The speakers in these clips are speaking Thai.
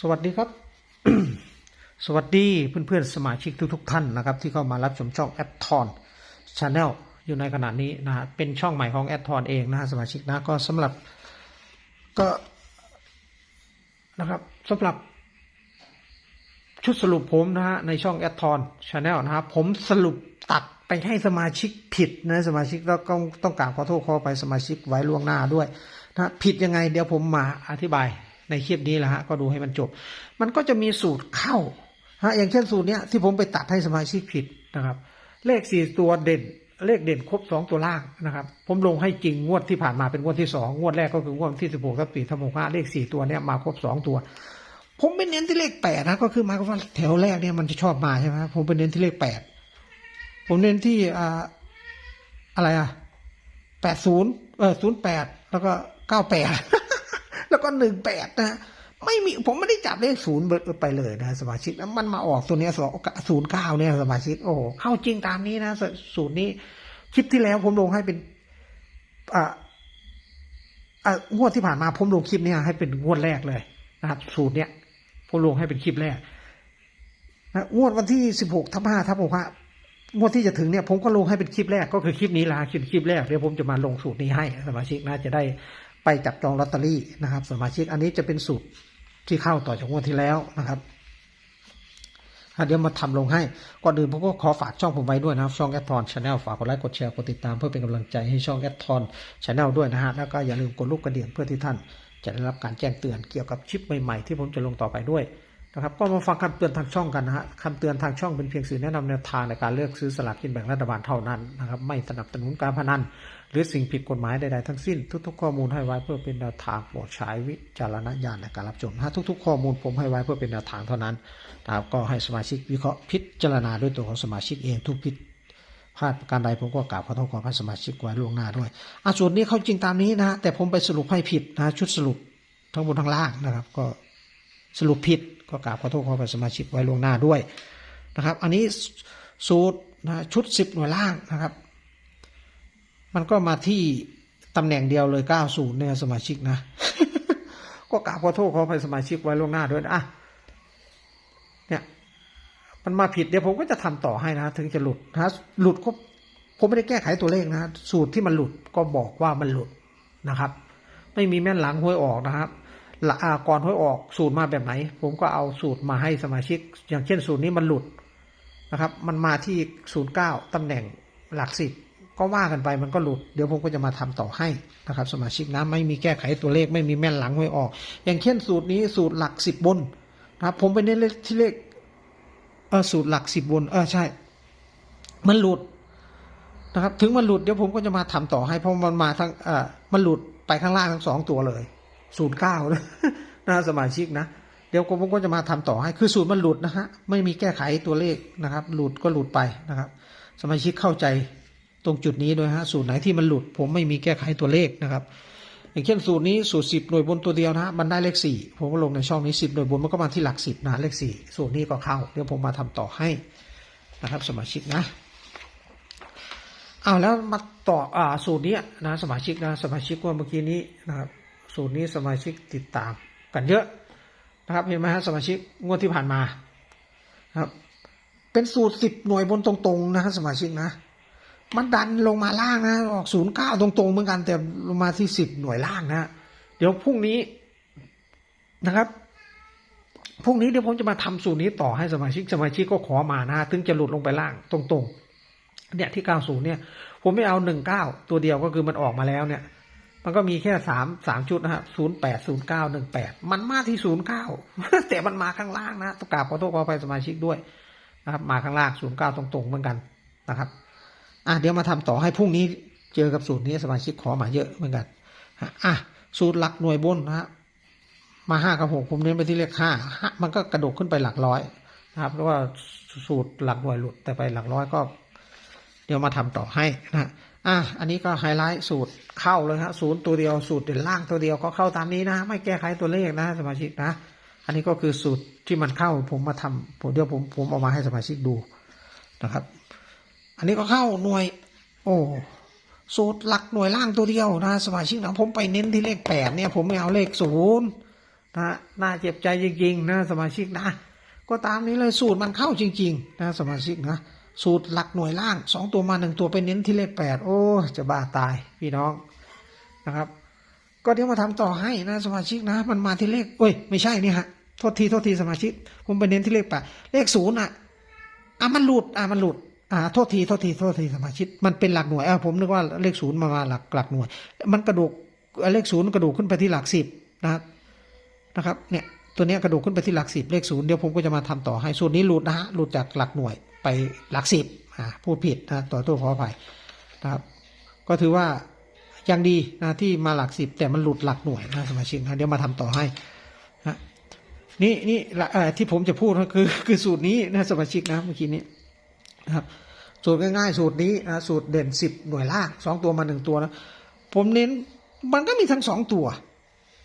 สวัสดีครับ สวัสดีเพื่อนๆสมาชิกทุกๆท่านนะครับ ที่เข้ามารับชมช่องแอดทอนชาแนลอยู่ในขณะนี้นะฮะเป็นช่องใหม่ของแอดทอนเองนะฮะสมาชิกนะก็สำหรับก็นะครับสำหรับชุดสรุปผมนะฮะในช่องแอดทอนชาแนลนะครับผมสรุปตัดไปให้สมาชิกผิดนะสมาชิกแล้วก็ต้องกราบขอโทษขอไปสมาชิกไว้ล่วงหน้าด้วยนะผิดยังไงเดี๋ยวผมมาอธิบาย ในคลิปนี้แหละฮะก็ดูให้มันจบ มันก็จะมีสูตรเข้าฮะอย่างเช่นสูตรเนี้ยที่ผมไปตัดให้สมาชิกผิดนะครับ เลขสี่ตัวเด่น เลขเด่นครบสองตัวล่างนะครับ ผมลงให้จริงงวดที่ผ่านมาเป็นงวดที่สองงวดแรกก็คืองวดที่สิบหกทับสี่ทับหกห้าเลขสี่ตัวเนี้ยมาครบสองตัว ผมไปเน้นที่เลขแปดนะก็คือหมายความว่าแถวแรกเนี่ยมันจะชอบมาใช่ไหมผมไปเน้นที่เลขแปดผมเน้นที่อ่าอะไรอะแปดศูนย์เออศูนย์แปดแล้วก็เก้าแปด แล้วก็หนึ่งแปดนะไม่มีผมไม่ได้จับเลขศูนย์ไปเลยนะสมาชิกแล้วมันมาออกตัวเนี้ยสองศูนย์เก้าเนี่ยสมาชิกโอ้เข้าจริงตามนี้นะสสูตรนี้คลิปที่แล้วผมลงให้เป็นอ่าอ่างวดที่ผ่านมาผมลงคลิปเนี้ยให้เป็นงวดแรกเลยนะครับ สูตรเนี้ยผมลงให้เป็นคลิปแรกนะงวดวันที่สิบหกทับห้าทับหกห้างวดที่จะถึงเนี่ยผมก็ลงให้เป็นคลิปแรกก็คือคลิปนี้ละคลิปคลิปแรกเดี๋ยวผมจะมาลงสูตรนี้ให้สมาชิกนะจะได้ ไปจับจองลอตเตอรี่นะครับ สมาชิกอันนี้จะเป็นสูตรที่เข้าต่อจากงวดที่แล้วนะครับเดี๋ยวมาทำลงให้ก่อนอื่นผมก็ขอฝากช่องผมไว้ด้วยนะครับ ช่องแอดทอนชาแนลฝากกดไลค์กดแชร์กดติดตามเพื่อเป็นกำลังใจให้ช่องแอดทอนชาแนลด้วยนะฮะแล้วก็อย่าลืมกดลูกกระเดิ่งเพื่อที่ท่าน จะได้รับการแจ้งเตือนเกี่ยวกับชิปใหม่ๆที่ผมจะลงต่อไปด้วยนะครับก็มาฟังคำเตือนทางช่องกันนะฮะคำเตือนทางช่องเป็นเพียงสื่อแนะนำแนวทางในการเลือกซื้อสลากกินแบ่งรัฐบาลเท่านั้นนะครับไม่สนับสนุนการพนัน หรือสิ่งผิดกฎหมายใดๆทั้งสิ้น ทุกๆข้อมูลให้ไว้เพื่อเป็นแนวทางโปรดใช้วิจารณญาณในการรับชมถ้าทุกๆ ข้อมูลผมให้ไว้เพื่อเป็นแนวทางเท่านั้นนะครับก็ให้สมาชิกวิเคราะห์พิจารณาด้วยตัวของสมาชิกเองทุกพิษพลาดประการใดผมก็กราบขอโทษขอพระสมาชิกไว้ล่วงหน้าด้วยอะส่วนนี้เขาจริงตามนี้นะแต่ผมไปสรุปให้ผิดนะชุดสรุปทั้งบนทั้งล่างนะครับ ก็สรุปผิดก็กราบขอโทษขอพระสมาชิกไว้ล่วงหน้าด้วยนะครับ อันนี้สูตรนะชุดสิบหน่วยล่างนะครับ มันก็มาที่ตำแหน่งเดียวเลย 90 เนี่ยสมาชิกนะ ก็กราบขอโทษขอพระสมาชิกไว้ล่วงหน้าด้วยนะเนี่ย มันมาผิดเดี๋ยวผมก็จะทำต่อให้นะ ถึงจะหลุดนะหลุดก็ผมไม่ได้แก้ไขตัวเลขนะ สูตรที่มันหลุดก็บอกว่ามันหลุดนะครับ ไม่มีแม่นหลังห้วยออกนะครับหละอ่าก่อนห้วยออกสูตรมาแบบไหน ผมก็เอาสูตรมาให้สมาชิก อย่างเช่นสูตรนี้มันหลุดนะครับ มันมาที่ศูนย์เก้าตำแหน่งหลักสิบ ก็ว่ากันไปมันก็หลุด เดี๋ยวผมก็จะมาทำต่อให้นะครับ สมาชิกนะไม่มีแก้ไขตัวเลขไม่มีแม่นหลังห้วยออก อย่างเช่นสูตรนี้สูตรหลักสิบบนนะครับผมไปเน้นเลขที่เลขเออสูตรหลักสิบบนเออใช่ มันหลุดนะครับ ถึงมันหลุดเดี๋ยวผมก็จะมาทำต่อให้เพราะมันมาทั้งเออมันหลุดไปข้างล่างทั้งสองตัวเลยศูนย์เก้านะสมาชิกนะเดี๋ยวผมก็จะมาทำต่อให้ คือสูตรมันหลุดนะฮะ ไม่มีแก้ไขตัวเลขนะครับ หลุดก็หลุดไปนะครับ สมาชิกเข้าใจ ตรงจุดนี้ด้วยฮะสูตรไหนที่มันหลุด ผมไม่มีแก้ไขตัวเลขนะครับ อย่างเช่นสูตรนี้สูตรสิบหน่วยบนตัวเดียวนะฮะมันได้เลขสี่ผมก็ลงในช่องนี้สิบหน่วยบนมันก็มาที่หลักสิบนะเลขสี่สูตรนี้ก็เข้า เดี๋ยวผมมาทำต่อให้นะครับสมาชิกนะเอาแล้วมาต่ออ่าสูตรนี้นะสมาชิกนะสมาชิกว่าเมื่อกี้นี้นะครับสูตรนี้สมาชิกติดตามกันเยอะนะครับเห็นไหมฮะสมาชิกงวดที่ผ่านมานะครับเป็นสูตรสิบหน่วยบนตรงๆนะฮะสมาชิกนะ มันดันลงมาล่างนะออกศูนย์เก้าตรงๆเหมือนกัน แต่ลงมาที่สิบหน่วยล่างนะเดี๋ยวพรุ่งนี้นะครับพรุ่งนี้เดี๋ยวผมจะมาทำสูตรนี้ต่อให้สมาชิกสมาชิกก็ขอมานะถึงจะหลุดลงไปล่างตรงๆ เนี่ยที่เก้าศูนย์เนี่ย ผมไม่เอาหนึ่งเก้าตัวเดียวก็คือมันออกมาแล้วเนี่ย มันก็มีแค่สามสามชุดนะฮะศูนย์แปดศูนย์เก้าหนึ่งแปดมันมาที่ศูนย์เก้าแต่มันมาข้างล่างนะตกราบขอโทษขออภัยสมาชิกด้วยนะครับ มาข้างล่างศูนย์เก้าตรงๆเหมือนกันนะครับ อะเดี๋ยวมาทำต่อให้พรุ่งนี้เจอกับสูตรนี้สมาชิกขอมาเยอะเหมือนกันอะสูตรหลักหน่วยบนนะฮะมาห้ากับหกผมเน้นไปที่เลขห้ามันก็กระโดดขึ้นไปหลักร้อยนะครับเพราะว่าสูตรหลักหน่วยหลุดแต่ไปหลักร้อยก็ เดี๋ยวมาทำต่อให้นะอะอันนี้ก็ไฮไลท์สูตรเข้าเลยครับศูนย์ตัวเดียวสูตรเด่นล่างตัวเดียวก็เข้าตามนี้นะ ไม่แก้ไขตัวเลขนะสมาชิกนะ อันนี้ก็คือสูตรที่มันเข้าผมมาทำผมเดี๋ยวผมผมเอามาให้สมาชิกดูนะครับ อันนี้ก็เข้าหน่วย โอ้สูตรหลักหน่วยล่างตัวเดียวนะสมาชิกนะผมไปเน้นที่เลขแปดเนี่ย ผมไม่เอาเลขศูนย์นะน่าเจ็บใจจริงๆนะสมาชิกนะ ก็ตามนี้เลยสูตรมันเข้าจริง ๆ นะสมาชิกนะสูตรหลักหน่วยล่างสองตัวมาหนึ่งตัวไปเน้นที่เลขแปดโอ้จะบ้าตายพี่น้องนะครับ ก็เดี๋ยวมาทำต่อให้นะสมาชิกนะ มันมาที่เลขเอ้ยไม่ใช่นี่ฮะโทษทีโทษทีสมาชิก ผมไปเน้นที่เลขแปดเลขศูนย์อะอะมันหลุดอะมันหลุด อ่าโทษทีโทษทีโทษทีสมาชิกมันเป็นหลักหน่วยอะผมนึกว่าเลขศูนย์มามาหลักหลักหน่วย มันกระดูกเลขศูนย์กระดูกขึ้นไปที่หลักสิบนะครับนะครับเนี่ยตัวนี้กระดูกขึ้นไปที่หลักสิบเลขศูนย์เดี๋ยวผมก็จะมาทำต่อให้ส่วนนี้หลุดนะฮะหลุดจากหลักหน่วยไปหลักสิบอ่าพูดผิดนะต่อตัวขออภัยนะครับ ก็ถือว่ายังดีนะที่มาหลักสิบแต่มันหลุดหลักหน่วยนะสมาชิกนะเดี๋ยวมาทำต่อให้นะนี่นี่ที่ผมจะพูดก็คือคือสูตรนี้นะสมาชิกนะเมื่อกี้นี้ นะครับสูตรง่ายๆ สูตรนี้นะสูตรเด่นสิบหน่วยล่างสองตัวมาหนึ่งตัวนะผมเน้นมันก็มีทั้งสองตัว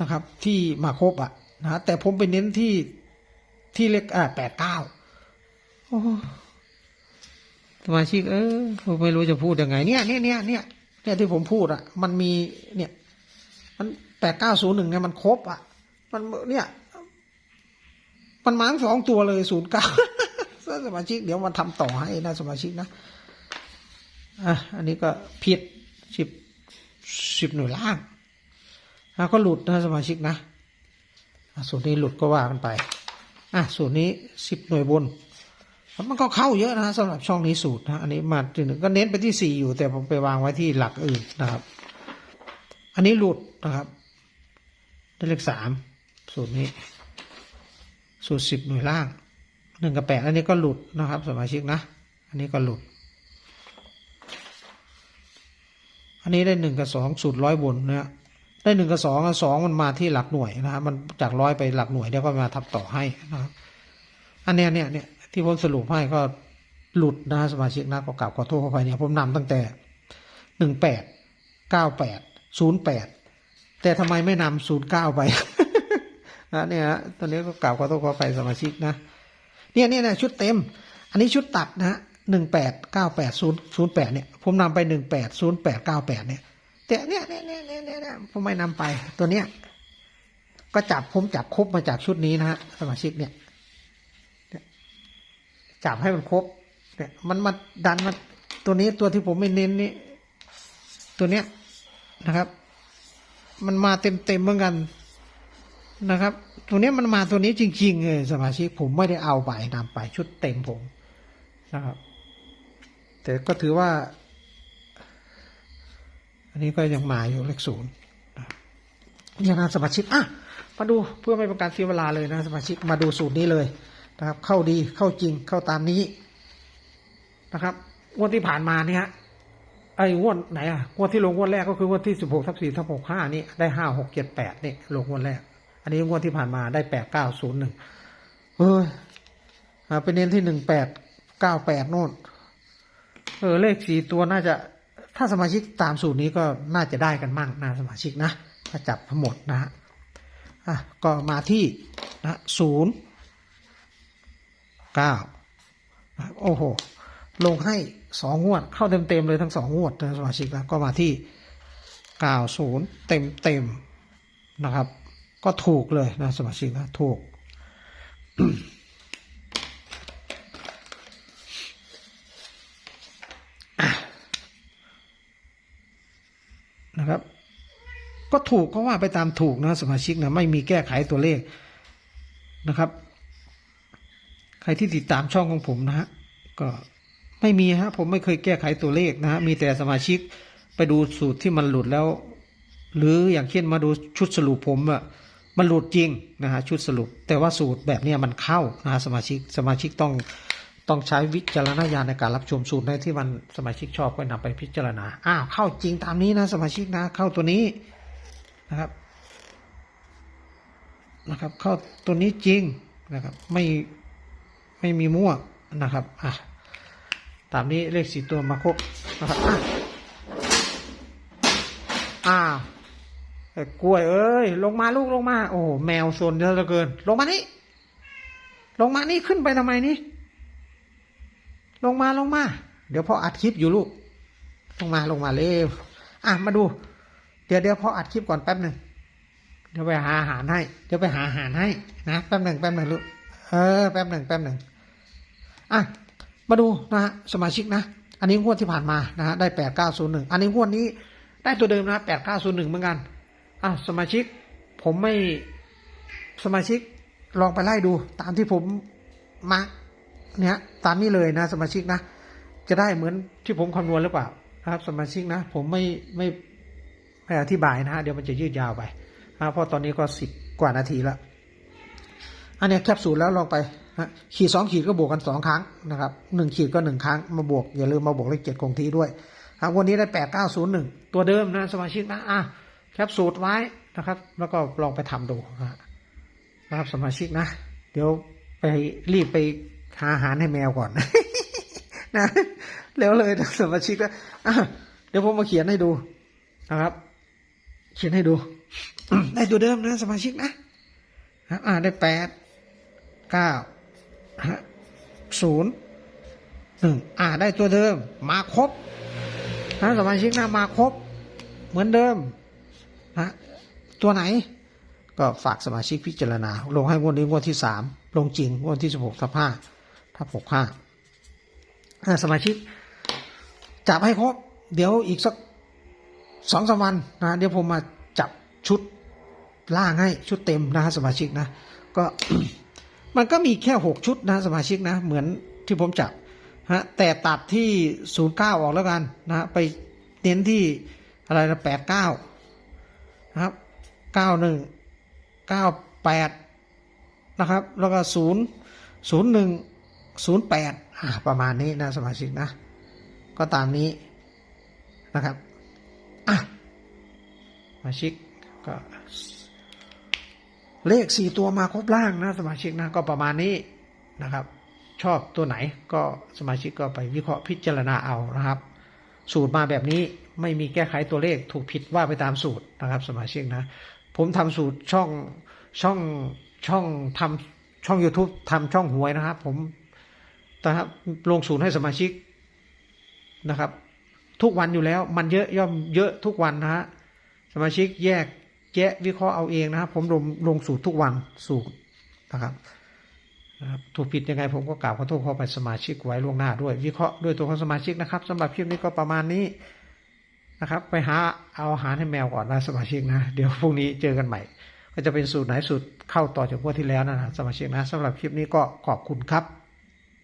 นะครับ ที่มาครบอะนะแต่ผมไปเน้นที่ที่เลขอ่าแปดเก้าโอ้สมาชิกเออผมไม่รู้จะพูดยังไงเนี่ยเนี่ยเนี่ยเนี่ยเนี่ยที่ผมพูดอะ มันมีเนี่ย มันแปดเก้าศูนย์หนึ่งเนี่ยมันครบอะ มันเนี่ย มันมาทั้งสองตัวเลยศูนย์เก้า สมาชิกเดี๋ยวมาทำต่อให้นะสมาชิกนะอะอันนี้ก็ผิดสิบสิบหน่วยล่างอะก็หลุดนะสมาชิกนะอะส่วนนี้หลุดก็ว่ากันไปอะส่วนนี้สิบหน่วยบนมันก็เข้าเยอะนะสำหรับช่องนี้สูตรนะอันนี้มาถึงก็เน้นไปที่สี่อยู่ แต่ผมไปวางไว้ที่หลักอื่นนะครับ อันนี้หลุดนะครับได้เลขสามสูตรนี้ สูตรสิบหน่วยล่าง หนึ่งกับแปดอันนี้ก็หลุดนะครับ สมาชิกนะ อันนี้ก็หลุด อันนี้ได้หนึ่งกับสองสูตรร้อยบนนะฮะได้หนึ่งกับสองสองมันมาที่หลักหน่วยนะครับมันจากร้อยไปหลักหน่วยเดี๋ยวก็มาทับต่อให้นะครับ อันเนี้ยเนี่ยเนี่ยที่ผมสรุปให้ก็หลุดนะสมาชิกนะก็กลับขอโทษเข้าไปเนี่ยผมนำตั้งแต่หนึ่งแปดเก้าแปดศูนย์แปดแต่ทำไมไม่นำศูนย์เก้าไปนะเนี่ยตอนนี้ก็กล่าวขอโทษขอไปสมาชิกนะ เนี่ยเนี่ยนี่ยชุดเต็ม อันนี้ชุดตัดนะฮะหนึ่งแปดเก้าแปดศูนย์ศูนย์แปดเนี่ยผมนำไปหนึ่งแปดศูนย์แปดเก้าแปดเนี่ยแต่เนี่ยเนี่ยเนี่ยเนี่ยเนี่ยผมไม่นำไปตัวเนี้ยก็จับผมจับครบมาจากชุดนี้นะฮะสมาชิกเนี่ยจับให้มันครบเนี่ยมันมาดันมาตัวนี้ตัวที่ผมไม่เน้นนี่ตัวเนี้ยนะครับ มันมาเต็มเต็มเหมือนกันนะครับ ตัวเนี้ยมันมาตัวนี้จริงๆเลยสมาชิกผมไม่ได้เอาไปนำไปชุดเต็มผมนะครับ แต่ก็ถือว่า อันนี้ก็ยังมาอยู่เลขศูนย์นะครับอย่างนั้นสมาชิกอะมาดูเพื่อไม่เป็นการเสียเวลาเลยนะสมาชิกมาดูสูตรนี้เลยนะครับ เข้าดีเข้าจริงเข้าตามนี้นะครับงวดที่ผ่านมาเนี่ยฮะไอ้งวดไหนอะงวดที่ลงงวดแรกก็คืองวดที่สิบหกทับสี่ทับหกห้านี่ได้ห้าหกเจ็ดแปดนี่ลงงวดแรก อันนี้งวดที่ผ่านมาได้แปดเก้าศูนย์หนึ่งเฮ้ยอ่าไปเน้นที่หนึ่งแปดเก้าแปดโน่นเออเลขสี่ตัวน่าจะถ้าสมาชิกตามสูตรนี้ก็น่าจะได้กันมั่งนะสมาชิกนะถ้าจับทั้งหมดนะฮะอะก็มาที่นะศูนย์เก้าโอ้โห ลงให้สองงวด เข้าเต็มเต็มเลยทั้งสองงวดนะสมาชิกนะก็มาที่เก้าศูนย์เต็มเต็มนะครับ ก็ถูกเลยนะสมาชิกนะถูก นะครับ ก็ถูกก็ว่าไปตามถูกนะสมาชิกนะไม่มีแก้ไขตัวเลขนะครับ ใครที่ติดตามช่องของผมนะฮะก็ไม่มีฮะผมไม่เคยแก้ไขตัวเลขนะฮะมีแต่สมาชิกไปดูสูตรที่มันหลุดแล้ว หรืออย่างเช่นมาดูชุดสรุปผมอะ มันหลุดจริงนะฮะชุดสรุป แต่ว่าสูตรแบบนี้มันเข้านะฮะสมาชิกสมาชิกต้องต้องใช้วิจารณญาณในการรับชมสูตรในที่มันสมาชิกชอบก็นำไปพิจารณาอ้าวเข้าจริงตามนี้นะสมาชิกนะเข้าตัวนี้นะครับนะครับ เข้าตัวนี้จริงนะครับไม่ไม่มีมั่วนะครับอะตามนี้เลขสี่ตัวมาครบนะครับอ้าว กล้วย เอ้ย ลงมาลูกลงมา โอ้แมวโซนเยอะเหลือเกิน ลงมานี่ ลงมานี่ขึ้นไปทำไมนี่ ลงมาลงมา เดี๋ยวพออัดคลิปอยู่ลูก ลงมาลงมาเร็ว อะมาดู เดี๋ยวเดี๋ยวพออัดคลิปก่อนแป๊บหนึ่งเดี๋ยวไปหาอาหารให้ เดี๋ยวไปหาอาหารให้นะแป๊บหนึ่งแป๊บหนึ่งลูก เออแป๊บหนึ่งแป๊บหนึ่งอะมาดูนะฮะสมาชิกนะ อันนี้งวดที่ผ่านมานะฮะได้แปดเก้าศูนย์หนึ่งอันนี้งวดนี้ได้ตัวเดิมนะแปดเก้าศูนย์หนึ่งเหมือนกัน อะสมาชิก ผมไม่สมาชิกลองไปไล่ดูตามที่ผมมาเนี่ยตามนี้เลยนะ สมาชิกนะ จะได้เหมือนที่ผมคำนวณหรือเปล่าครับ สมาชิกนะ ผมไม่ไม่ไม่อธิบายนะฮะเดี๋ยวมันจะยืดยาวไปนะเพราะตอนนี้ก็สิบกว่านาทีแล้วอันนี้แคปซูลแล้วลองไปนะขีดสองขีดก็บวกกันสองครั้งนะครับหนึ่งขีดก็หนึ่งครั้งมาบวก อย่าลืมมาบวกเลขเจ็ดคงที่ด้วยครับวันนี้ได้แปดเก้าศูนย์หนึ่งตัวเดิมนะสมาชิกนะอะ แคปซูลไว้นะครับ แล้วก็ลองไปทำดูนะครับสมาชิกนะ เดี๋ยวไปรีบไปหาอาหารให้แมวก่อนนะแล้วเลยนะสมาชิกนะเดี๋ยวผมมาเขียนให้ดูนะครับ เขียนให้ดูได้ตัวเดิมนะสมาชิกนะอ่าได้แปดเก้าศูนย์หนึ่งอ่าได้ตัวเดิม มาครบนะสมาชิกนะมาครบ เหมือนเดิม นะตัวไหนก็ฝากสมาชิกพิจารณา ลงให้งวดนี้งวดที่สามลงจริงงวดที่สิบหกทับห้าทับหกห้าสมาชิก จับให้ครบ เดี๋ยวอีกสักสองสามวันนะเดี๋ยวผมมาจับชุดล่างให้ชุดเต็มนะสมาชิกนะ ก็มันก็มีแค่หกชุดนะสมาชิกนะ เหมือนที่ผมจับฮะแต่ตัดที่ศูนย์เก้าออกแล้วกันนะฮะไปเน้นที่อะไรนะแปดเก้า นะครับเก้าหนึ่งเก้าแปดนะครับ แล้วก็ศูนย์ศูนย์หนึ่งศูนย์แปดประมาณนี้นะสมาชิกนะ ก็ตามนี้นะครับอะสมาชิกก็เลขสี่ตัวมาครบล่างนะสมาชิกนะก็ประมาณนี้นะครับ ชอบตัวไหนก็สมาชิกก็ไปวิเคราะห์พิจารณาเอานะครับ สูตรมาแบบนี้ ไม่มีแก้ไขตัวเลขถูกผิดว่าไปตามสูตรนะครับ สมาชิกนะ ผมทำสูตรช่องช่องช่องทำช่อง YouTube ทำช่องหวยนะครับ ผมนะครับลงสูตรให้สมาชิกนะครับ ทุกวันอยู่แล้วมันเยอะย่อมเยอะทุกวันนะฮะสมาชิกแยกแยะวิเคราะห์เอาเองนะครับ ผมลงลงสูตรทุกวันสูตรนะครับนะครับถูกผิดยังไงผมก็กล่าวขอโทษขอไปสมาชิกไว้ล่วงหน้าด้วย วิเคราะห์ด้วยตัวของสมาชิกนะครับสำหรับคลิปนี้ก็ประมาณนี้ นะครับ ไปหาเอาอาหารให้แมวก่อนนะสมาชิกนะ เดี๋ยวพรุ่งนี้เจอกันใหม่ ก็จะเป็นสูตรไหนสูตรเข้าต่อจากพวกที่แล้วนะสมาชิกนะสำหรับคลิปนี้ก็ขอบคุณครับ